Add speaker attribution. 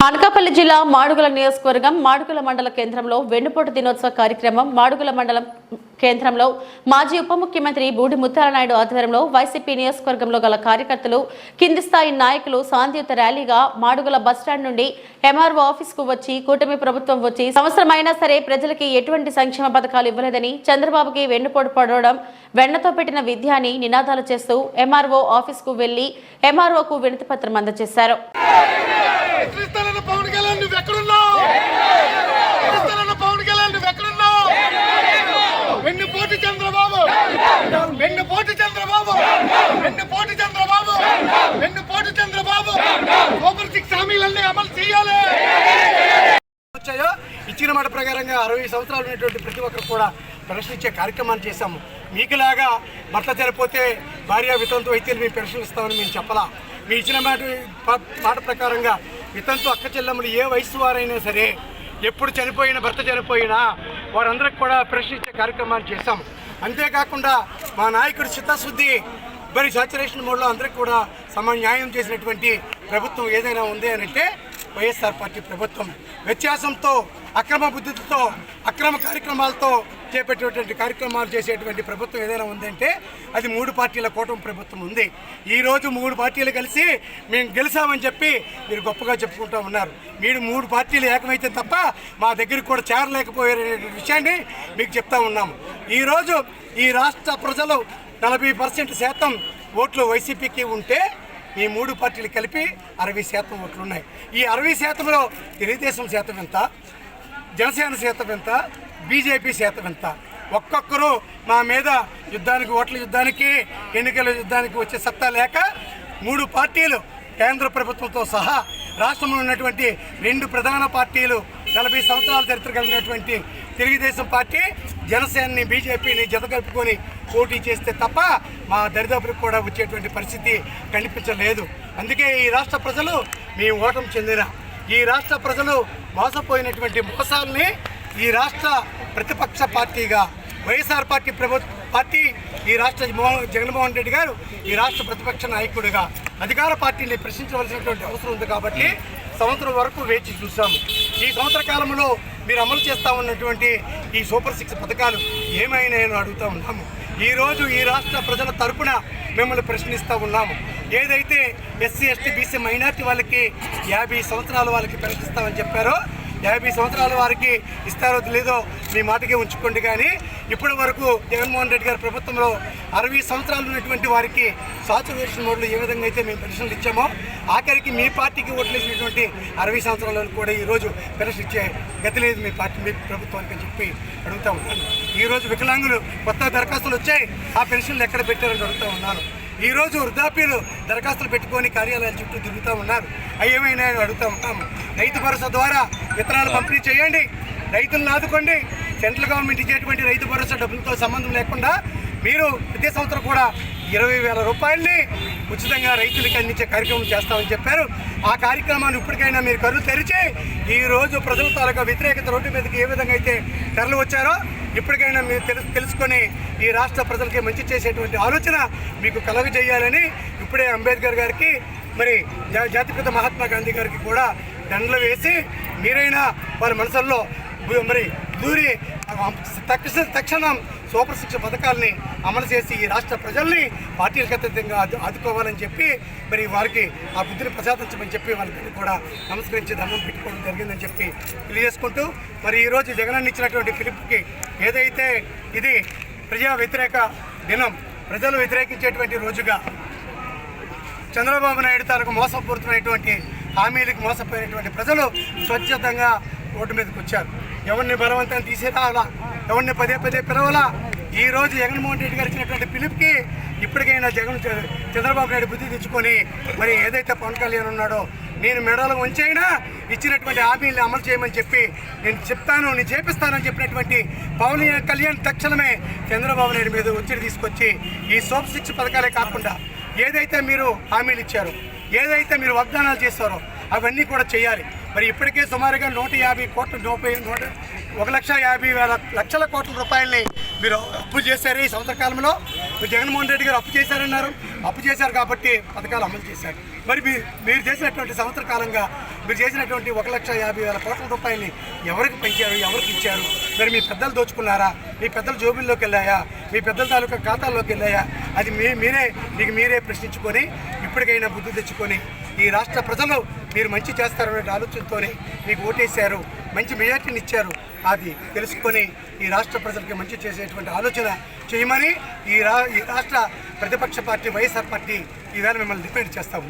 Speaker 1: అనకాపల్లి జిల్లా మాడుగుల నియోజకవర్గం మాడుగుల మండల కేంద్రంలో వెన్నుపోటు దినోత్సవ కార్యక్రమం మాడుగుల మండలం కేంద్రంలో మాజీ ఉప ముఖ్యమంత్రి బూడి ముత్యాలనాయుడు ఆధ్వర్యంలో వైసీపీ నియోజకవర్గంలో గల కార్యకర్తలు కింది స్థాయి నాయకులు శాంతియుత ర్యాలీగా మాడుగుల బస్టాండ్ నుండి ఎంఆర్ఓ ఆఫీస్కు వచ్చి కూటమి ప్రభుత్వం వచ్చి సంవత్సరమైనా సరే ప్రజలకి ఎటువంటి సంక్షేమ పథకాలు ఇవ్వలేదని చంద్రబాబుకి వెన్నుపోటు పడడం వెన్నతో పెట్టిన విద్యాని నినాదాలు చేస్తూ ఎంఆర్ఓ ఆఫీస్కు వెళ్ళి ఎంఆర్ఓకు వినతి పత్రం అందజేశారు.
Speaker 2: క్రిస్తలన్న పవన్ కళ్యాణ్ నువ్వు ఎక్కడున్నావు? క్రిస్తలన్న పవన్ కళ్యాణ్ నువ్వు ఎక్కడున్నావు? వెన్ను పోటీ చంద్రబాబు. వెన్ను పోటీ చంద్రబాబు. వెన్ను పోటీ చంద్రబాబు. వెన్ను పోటీ చంద్రబాబు. సూపర్ సిక్స్ హామీలన్నీ అమలు చేయాలి. వచ్చాయో? ఇచ్చిన మాట ప్రకారంగా అరవై సంవత్సరాలు ఉన్నటువంటి ప్రతి ఒక్కరు కూడా పెన్షన్ ఇచ్చే కార్యక్రమాన్ని చేశాము. మీకులాగా భర్త చనిపోతే భార్య వితంతు అయితే మేము పెన్షన్ ఇస్తామని మేము చెప్పలా. మీ ఇచ్చిన మాట మాట ప్రకారంగా వితంతు అక్క చెల్లెములు ఏ వయసు వారైనా సరే ఎప్పుడు చనిపోయినా భర్త చనిపోయినా వారందరికి కూడా ప్రశ్నించే కార్యక్రమాన్ని చేశాము. అంతేకాకుండా మా నాయకుడు చిత్తశుద్ధి మరి సాచురేషన్ మోడ్లో అందరికి కూడా సమ న్యాయం చేసినటువంటి ప్రభుత్వం ఏదైనా ఉంది అని అంటే వైఎస్ఆర్ పార్టీ ప్రభుత్వం. వ్యత్యాసంతో అక్రమ బుద్ధితో అక్రమ కార్యక్రమాలతో చేపట్టేటువంటి కార్యక్రమాలు చేసేటువంటి ప్రభుత్వం ఏదైనా ఉందంటే అది మూడు పార్టీల కూటమి ప్రభుత్వం ఉంది. ఈరోజు మూడు పార్టీలు కలిసి మేము గెలిచామని చెప్పి మీరు గొప్పగా చెప్పుకుంటూ ఉన్నారు. మీరు మూడు పార్టీలు ఏకమైతే తప్ప మా దగ్గరికి కూడా చేరలేకపోయారనే విషయాన్ని మీకు చెప్తా ఉన్నాము. ఈరోజు ఈ రాష్ట్ర ప్రజలు నలభై పర్సెంట్ శాతం ఓట్లు వైసీపీకి ఉంటే ఈ మూడు పార్టీలు కలిపి అరవై శాతం ఓట్లు ఉన్నాయి. ఈ అరవై శాతంలో తెలుగుదేశం శాతం ఎంత? జనసేన శాతం ఎంత? బీజేపీ శాతం ఎంత? ఒక్కొక్కరు మా మీద యుద్ధానికి ఓట్ల యుద్ధానికి ఎన్నికల యుద్ధానికి వచ్చే సత్తా లేక మూడు పార్టీలు కేంద్ర ప్రభుత్వంతో సహా రాష్ట్రంలో ఉన్నటువంటి రెండు ప్రధాన పార్టీలు నలభై సంవత్సరాల చరిత్ర కలిగినటువంటి తెలుగుదేశం పార్టీ జనసేనని బీజేపీని జతకలుపుకొని పోటీ చేస్తే తప్ప మా దరిదాపులకు కూడా వచ్చేటువంటి పరిస్థితి కనిపించలేదు. అందుకే ఈ రాష్ట్ర ప్రజలు మీ ఓటమి చెందిన ఈ రాష్ట్ర ప్రజలు మోసపోయినటువంటి మోసాలని ఈ రాష్ట్ర ప్రతిపక్ష పార్టీగా వైఎస్ఆర్ పార్టీ ప్రభుత్వ పార్టీ ఈ రాష్ట్ర మోహన్ జగన్మోహన్ రెడ్డి గారు ఈ రాష్ట్ర ప్రతిపక్ష నాయకుడిగా అధికార పార్టీని ప్రశ్నించవలసినటువంటి అవసరం ఉంది కాబట్టి సంవత్సరం వరకు వేచి చూసాము ఈ సంవత్సర కాలంలో మీరు అమలు చేస్తా ఉన్నటువంటి ఈ సూపర్ సిక్స్ పథకాలు ఏమైనాయని అడుగుతూ ఉన్నాము. ఈరోజు ఈ రాష్ట్ర ప్రజల తరపున మిమ్మల్ని ప్రశ్నిస్తూ ఉన్నాము. ఏదైతే ఎస్సీ ఎస్టీ బీసీ మైనార్టీ వాళ్ళకి యాభై సంవత్సరాల వాళ్ళకి ప్రశ్నిస్తామని చెప్పారో యాభై సంవత్సరాల వారికి ఇస్తారో తెలీదో మీ మాటకే ఉంచుకోండి కానీ ఇప్పటి వరకు జగన్మోహన్ రెడ్డి గారి ప్రభుత్వంలో అరవై సంవత్సరాలు ఉన్నటువంటి వారికి సాచురేషన్ మోడ్లో ఏ విధంగా అయితే మేము పెన్షన్లు ఇచ్చామో ఆఖరికి మీ పార్టీకి ఓట్లేసినటువంటి అరవై సంవత్సరాల కూడా ఈరోజు పెన్షన్ ఇచ్చే గతి లేదు మీ పార్టీ మీ ప్రభుత్వానికి అని చెప్పి అడుగుతా ఉన్నాను. ఈరోజు వికలాంగులు కొత్త దరఖాస్తులు వచ్చాయి ఆ పెన్షన్లు ఎక్కడ పెట్టారని అడుగుతా ఉన్నాను. ఈరోజు వృద్ధాప్యులు దరఖాస్తులు పెట్టుకొని కార్యాలయాల చుట్టూ తిరుగుతూ ఉన్నారు. అవి ఏమైనా అడుగుతూ ఉంటాము. రైతు భరోసా ద్వారా విత్తనాలు పంపిణీ చేయండి. రైతులను ఆదుకోండి. సెంట్రల్ గవర్నమెంట్ ఇచ్చేటువంటి రైతు భరోసా డబ్బులతో సంబంధం లేకుండా మీరు ప్రతి సంవత్సరం కూడా ఇరవై వేల రూపాయల్ని ఉచితంగా రైతులకు అందించే కార్యక్రమం చేస్తామని చెప్పారు. ఆ కార్యక్రమాన్ని ఇప్పటికైనా మీరు కరువు తెరిచి ఈరోజు ప్రజల తాలూకా వ్యతిరేకత రోడ్డు మీదకి ఏ విధంగా అయితే తరలి వచ్చారో ఇప్పటికైనా మీరు తెలు తెలుసుకొని ఈ రాష్ట్ర ప్రజలకి మంచి చేసేటువంటి ఆలోచన మీకు కలగజేయాలని ఇప్పుడే అంబేద్కర్ గారికి మరి జా- జాతిపిత మహాత్మా గాంధీ గారికి కూడా దండలు వేసి మీరైనా వారి మనసుల్లో మరి దూరి తక్షణ తక్షణం సూపర్ శిక్ష పథకాలని అమలు చేసి ఈ రాష్ట్ర ప్రజల్ని పార్టీలకతీతంగా ఆదుకోవాలని చెప్పి మరి వారికి ఆ బుద్ధిని ప్రసాదించమని చెప్పి వాళ్ళకి కూడా నమస్కరించి దండం పెట్టుకోవడం జరిగిందని చెప్పి తెలియజేసుకుంటూ మరి ఈరోజు జగనన్న ఇచ్చినటువంటి పిలుపుకి ఏదైతే ఇది ప్రజా వ్యతిరేక దినం ప్రజలు వ్యతిరేకించేటువంటి రోజుగా చంద్రబాబు నాయుడు తాలూకు మోసపూరితమైనటువంటి హామీలకు మోసపోయినటువంటి ప్రజలు స్వచ్ఛతంగా ఓటు మీదకి వచ్చారు. ఎవరిని బలవంతం తీసేరావాలా ఎవరిని పదే పదే పిలవాలా? ఈ రోజు జగన్మోహన్ రెడ్డి గారు ఇచ్చినటువంటి పిలుపుకి ఇప్పటికైనా జగన్ చంద్రబాబు నాయుడు బుద్ధి తెచ్చుకొని మరి ఏదైతే పవన్ కళ్యాణ్ ఉన్నాడో నేను మెడలో ఉంచైనా ఇచ్చినటువంటి హామీలను అమలు చేయమని చెప్పి నేను చెప్తాను నేను చేపిస్తానని చెప్పినటువంటి పవన్ కళ్యాణ్ తక్షణమే చంద్రబాబు నాయుడు మీద ఒత్తిడి తీసుకొచ్చి ఈ సోప్ శిక్ష పథకాలే కాకుండా ఏదైతే మీరు హామీలు ఇచ్చారో ఏదైతే మీరు వాగ్దానాలు చేస్తారో అవన్నీ కూడా చేయాలి. మరి ఇప్పటికే సుమారుగా నూట యాభై కోట్ల నూట నూట ఒక లక్ష యాభై వేల లక్షల కోట్ల రూపాయలని మీరు అప్పు చేశారు ఈ సంవత్సర కాలంలో. మీరు జగన్మోహన్ రెడ్డి గారు అప్పు చేశారన్నారు. అప్పు చేశారు కాబట్టి పథకాలు అమలు చేశారు. మరి మీరు మీరు చేసినటువంటి సంవత్సర కాలంగా మీరు చేసినటువంటి ఒక లక్ష యాభై వేల కోట్ల రూపాయలని ఎవరికి పెంచారు ఎవరికి ఇచ్చారు? మరి మీ పెద్దలు దోచుకున్నారా? మీ పెద్దల జోబుల్లోకి వెళ్ళాయా? మీ పెద్దల తాలూకా ఖాతాల్లోకి వెళ్ళాయా? అది మీ మీరే మీకు మీరే ప్రశ్నించుకొని ఇప్పటికైనా బుద్ధి తెచ్చుకొని ఈ రాష్ట్ర ప్రజలు మీరు మంచి చేస్తారనే ఆలోచనతోనే మీకు ఓటేశారు మంచి మెజార్టీని ఇచ్చారు. అది తెలుసుకొని ఈ రాష్ట్ర ప్రజలకి మంచి చేసేటువంటి ఆలోచన చేయమని ఈ రా ఈ రాష్ట్ర ప్రతిపక్ష పార్టీ వైఎస్ఆర్ పార్టీ ఈవేళ మిమ్మల్ని డిపెండ్ చేస్తాము.